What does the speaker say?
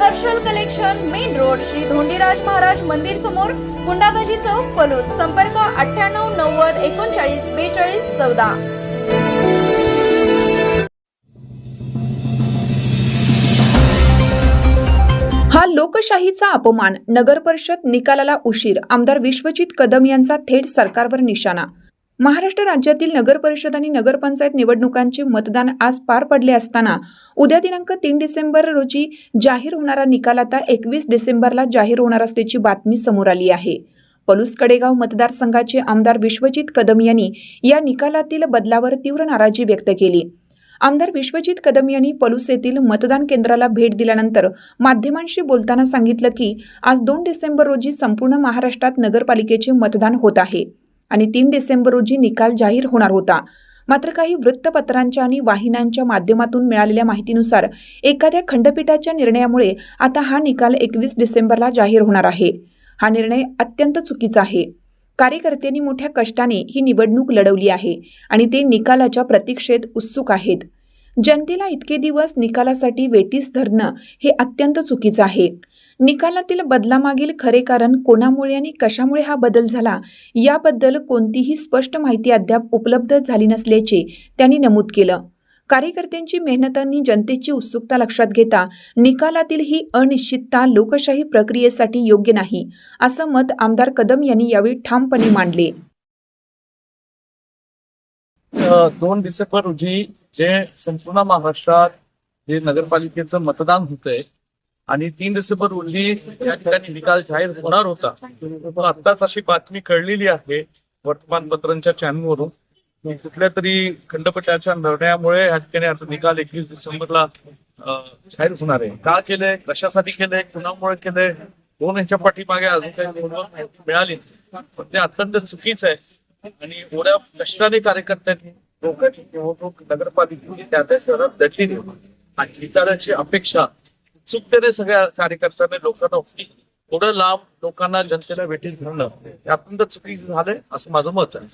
Harshal collection main road Shri Dhondiraj Maharaj मंदिर समोर गुंडाबाजी चौक पलूस. संपर्क अठ्ठ्याण्णव नव्वद एकोणचाळीस बेचाळीस चौदा. हा लोकशाहीचा अपमान नगर परिषद निकालाला उशीर. आमदार विश्वजित कदम यांचा थेट सरकारवर निशाणा महाराष्ट्र राज्यातील नगर परिषद आणि नगरपंचायत निवडणुकांचे मतदान आज पार पडले असताना उद्या दिनांक तीन डिसेंबर रोजी जाहीर होणारा निकाल आता एकवीस डिसेंबरला जाहीर होणार असल्याची बातमी समोर आली आहे. पलूस कडेगाव मतदारसंघाचे आमदार विश्वजित कदम यांनी या निकालातील बदलावर तीव्र नाराजी व्यक्त केली. आमदार विश्वजित कदम यांनी पलूस येथील मतदान केंद्राला भेट दिल्यानंतर माध्यमांशी बोलताना सांगितलं की आज दोन डिसेंबर रोजी संपूर्ण महाराष्ट्रात नगरपालिकेचे मतदान होत आहे. आणि तीन डिसेंबर रोजी निकाल जाहीर होणार होता. मात्र काही वृत्तपत्रांच्या आणि वाहिन्यांच्या माध्यमातून मिळालेल्या माहितीनुसार एखाद्या खंडपीठाच्या निर्णयामुळे आता हा निकाल एकवीस डिसेंबरला जाहीर होणार आहे. हा निर्णय अत्यंत चुकीचा आहे. कार्यकर्त्यांनी मोठ्या कष्टाने ही निवडणूक लढवली आहे आणि ते निकालाच्या प्रतीक्षेत उत्सुक आहेत. जनतेला इतके दिवस निकालासाठी वेटीस धरणं हे अत्यंत चुकीचं आहे. निकालातील बदलामागील खरे कारण कोणामुळे आणि कशामुळे हा बदल झाला याबद्दल कोणतीही स्पष्ट माहिती अद्याप उपलब्ध झाली नसल्याचे त्यांनी नमूद केलं. कार्यकर्त्यांची मेहनत आणि जनतेची उत्सुकता लक्षात घेता निकालातील ही अनिश्चितता लोकशाही प्रक्रियेसाठी योग्य नाही असं मत आमदार कदम यांनी यावेळी ठामपणे मांडले. दोन डिसेंबर रोजी जे संपूर्ण महाराष्ट्रात जे नगरपालिकेचं मतदान होतंय आणि तीन डिसेंबर रोजी या ठिकाणी निकाल जाहीर होणार होता. पण आत्ताच अशी बातमी कळलेली आहे वर्तमानपत्रांच्या चॅनलवरून. कुठल्या तरी खंडपीठाच्या निर्णयामुळे या ठिकाणी आता निकाल एकवीस डिसेंबरला जाहीर होणार आहे. का केलंय? कशासाठी केलंय? कुणामुळे केलंय? दोन ह्याच्या पाठीमागे अजून काही मिळाली? पण ते अत्यंत चुकीचं आहे. आणि एवढ्या कष्टाने कार्यकर्त्यांनी लोकांची निवडणूक नगरपालिकेची त्या त्या शहरात दडली नाही. आणि विचाराची अपेक्षा उत्सुकतेने सगळ्या कार्यकर्त्यांनी लोकांना होती थोडं लांब लोकांना जनतेला भेटीस घालणं हे अत्यंत चुकीचं झालंय असं माझं मत आहे